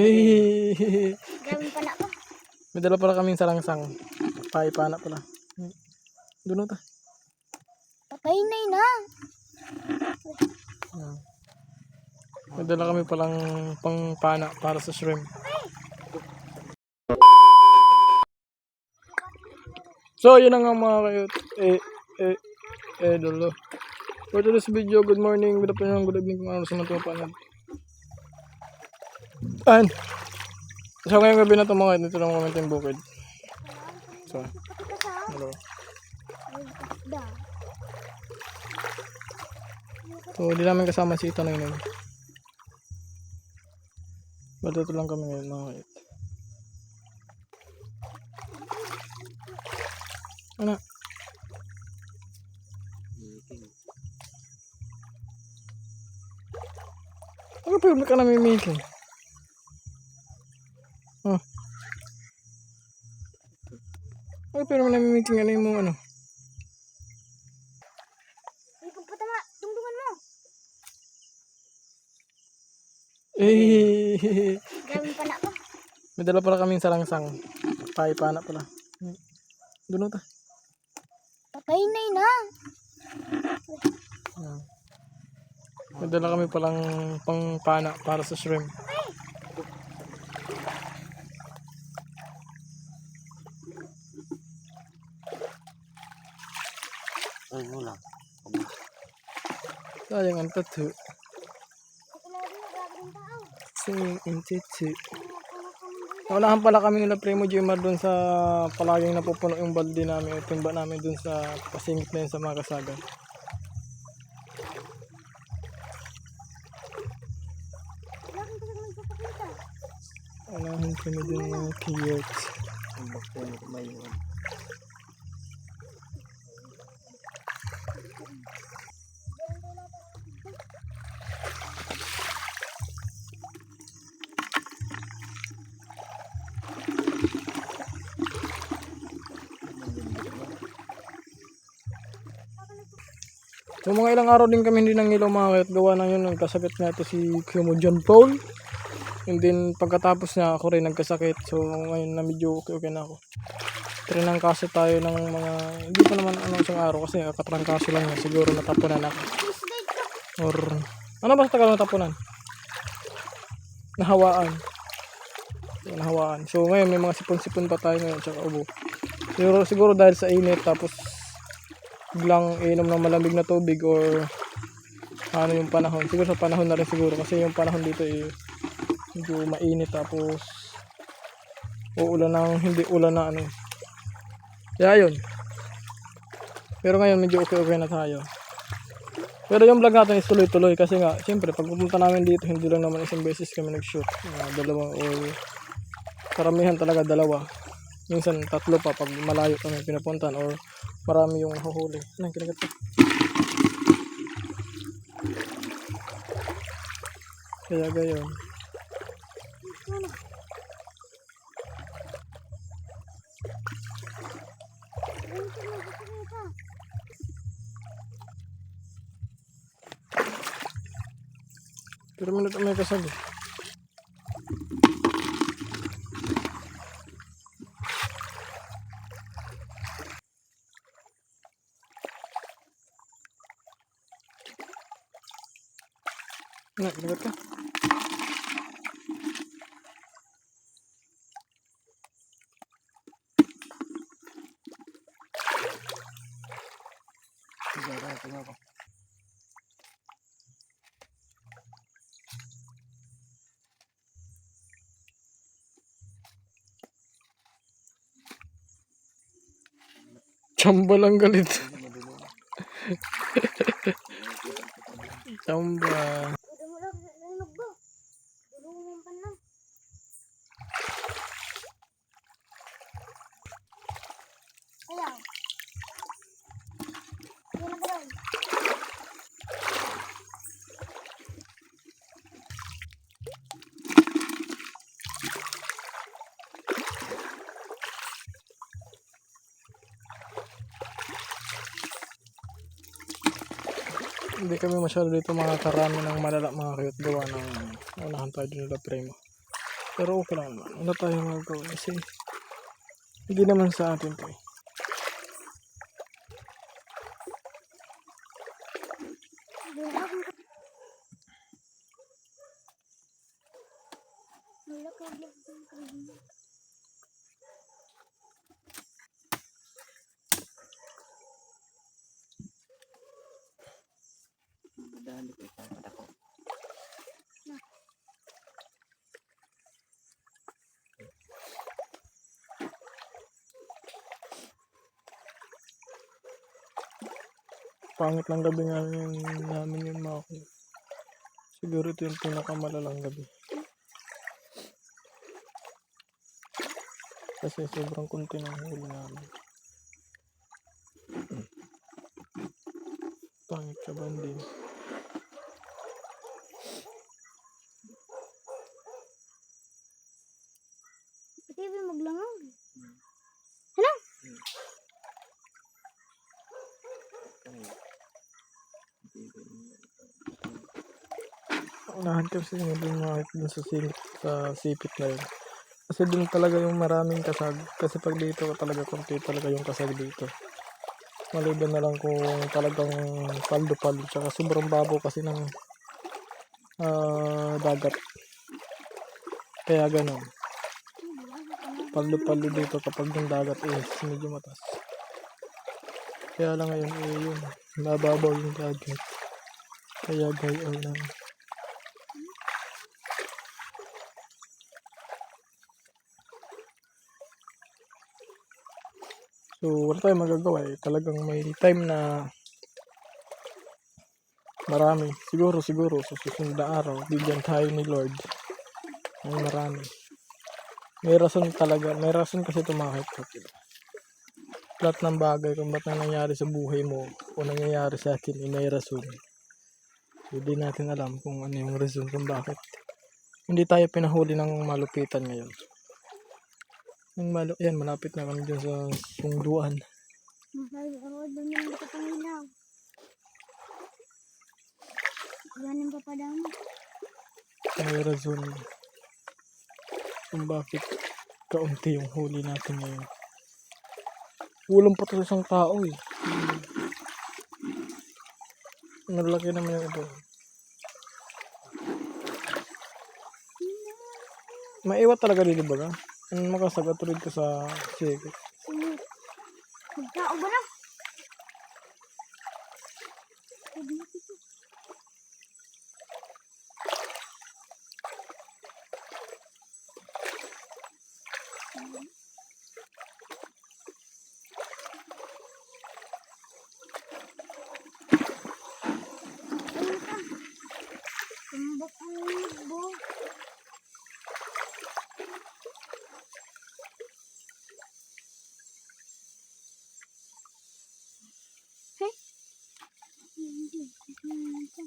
Eh, Grabe pa na pa. may dala pala kaming sarangsang. Paipana pala. Doon ta. Patay na. Ah. May dala kami palang pangpana para sa shrimp. So, yun na nga mga kayo. Eh, eh, eh, dolo. For today's video, good morning, good afternoon, good evening kung ano sa mga panood. Ayan. So, ngayong gabi na ito mga dito lang comment yung bukid. So, hello. So, di namin kasama si Ito na yun. Ba't ito lang kami ngayon mga kayot. Ano? Ano pa yung ka namimitin? Oh. Ano pa yung namimitin ano yung ano? Ay, pagpatama. Tungtungan mo. Eh, Grabe pa na pa. may dala pala kaming sarangsang. Paipana pala. Doon ta. Patay na. Ah. May dala kami palang pangpana para sa shrimp. Ay, wala. Sayang ang tattoo. Grabe na, grabe ng tao. Singing in tattoo. Naunahan pala kami nila Primo Jimar dun sa palaging napupuno yung balde namin o timba namin dun sa pasingit na yun sa mga kasagan. Bakit ka naman magpapakita? Unahan kami dun mga cute. Ang ko may yun. So mga ilang araw din kami hindi nangilaw mga kayat gawa na yun. Nagkasakit nga ito si Kumo John Paul. And then pagkatapos niya ako rin nagkasakit. So ngayon na medyo okay, okay na ako. Trinangkaso tayo ng mga, hindi pa naman ano isang araw kasi katrangkaso lang yan. Siguro natapunan ako. Or, ano ba sa tagal natapunan? Nahawaan. So, nahawaan. So ngayon may mga sipon-sipon pa tayo ngayon tsaka ubo. Siguro, siguro dahil sa init tapos biglang inom ng malamig na tubig or ano yung panahon. Siguro sa panahon na rin siguro kasi yung panahon dito eh medyo mainit tapos uulan ng hindi ulan na ano. Kaya yun. Pero ngayon medyo okay-okay na tayo. Pero yung vlog natin is tuloy-tuloy kasi nga, siyempre, pag pupunta namin dito, hindi lang naman isang beses kami nag-shoot. Uh, dalawa or karamihan talaga dalawa. Minsan tatlo pa pag malayo kami pinapuntan or marami yung nahuhuli. Ano, kinagat ko. Kaya gayon. Pero minute may kasag. eh. Ano, kinagat ka? Sigara, ito ako. Chamba lang galit. Chamba. Udah mo lang, nalog ba? Dulungan mo yung panang. Ayaw. Yan ang gawin. Hindi kami masyado dito mga karami ng malala mga kayot gawa ng unahan tayo nila primo. Pero okay lang naman. Ano tayo magagawa? Kasi hindi naman sa atin to eh. Wala ka Pangit lang gabi namin, namin yun mga kuya. Siguro ito yung pinakamalalang gabi. Kasi sobrang kunti ng huli namin. Pangit ka ba din? Pati ba maglangaw? Kaya. Hindi ko niya. Unahan kasi yung lumahit dun sa, singit, sa sipit na yun. Kasi dun talaga yung maraming kasag. Kasi pag dito talaga konti talaga yung kasag dito. Maliban na lang kung talagang paldo-paldo. Tsaka sobrang babo kasi ng ah, dagat. Kaya ganun. Paldo-paldo dito kapag yung dagat is medyo matas. Kaya lang ngayon eh yun. Nababaw yung dagat. Kaya gayon lang. So, wala tayong magagawa eh. Talagang may time na marami. Siguro, siguro, sa susunod na araw, bigyan tayo ni Lord ng marami. May rason talaga. May rason kasi tumakit sa atin. Lahat ng bagay kung ba't nang nangyari sa buhay mo o nangyayari sa atin, eh, may rason. Hindi natin alam kung ano yung reason kung bakit. Hindi tayo pinahuli ng malupitan ngayon. Yung malo, yan, malapit na kami dyan sa sungduan. Masabi ako doon yung nakapangilaw. Ganin pa pa daw. May rason kung bakit kaunti yung huli natin ngayon. Kulang pa to sa isang tao eh. Malaki naman yung ito. Maiwat talaga dito ba? Ang makasagat rin ka sa sige. Sino? Magkao ba na? Ano? Tumbak ang libo. Hey. Hindi. Hindi.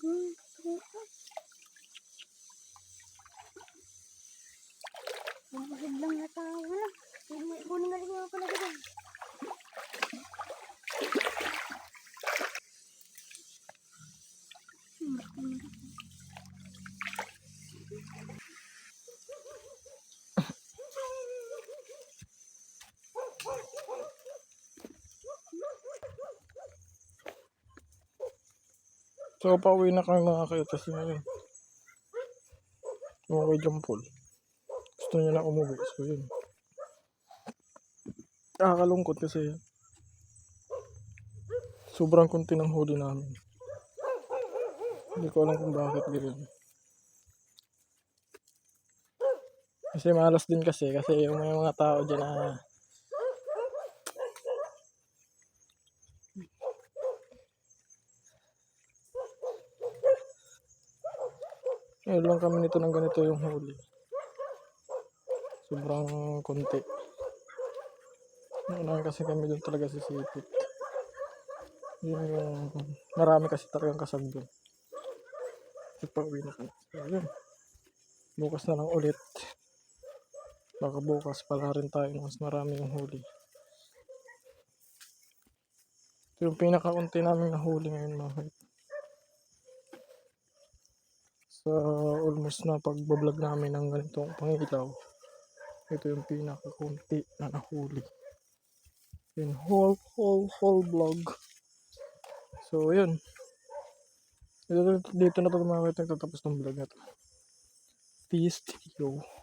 Go. Go. Bakit lang natawa na? Kunin nga rin ako pala dyan. So, pauwi na kami mga kayo. Kasi ngayon, umuwi dyan pool. Gusto niya na umuwi. So, yun. Nakakalungkot kasi sobrang kunti ng huli namin. Hindi ko alam kung bakit ganun. Kasi malas din kasi. Kasi yung mga tao dyan na Ngayon lang kami nito ng ganito yung huli. Sobrang konti. Naunahan kasi kami doon talaga sa sipit. Yun yung marami kasi talagang kasag doon. Kasi pauwi na kami. So, yun. Bukas na lang ulit. Baka bukas pala rin tayo mas marami yung huli. Yung pinakaunti namin nahuli ngayon mga sa almost na pagbablog namin ng ganitong pangilaw ito yung pinakakunti na nahuli. In whole whole whole vlog. So yun. Dito, dito na ito mamaya tatapos ng vlog na to. Peace to you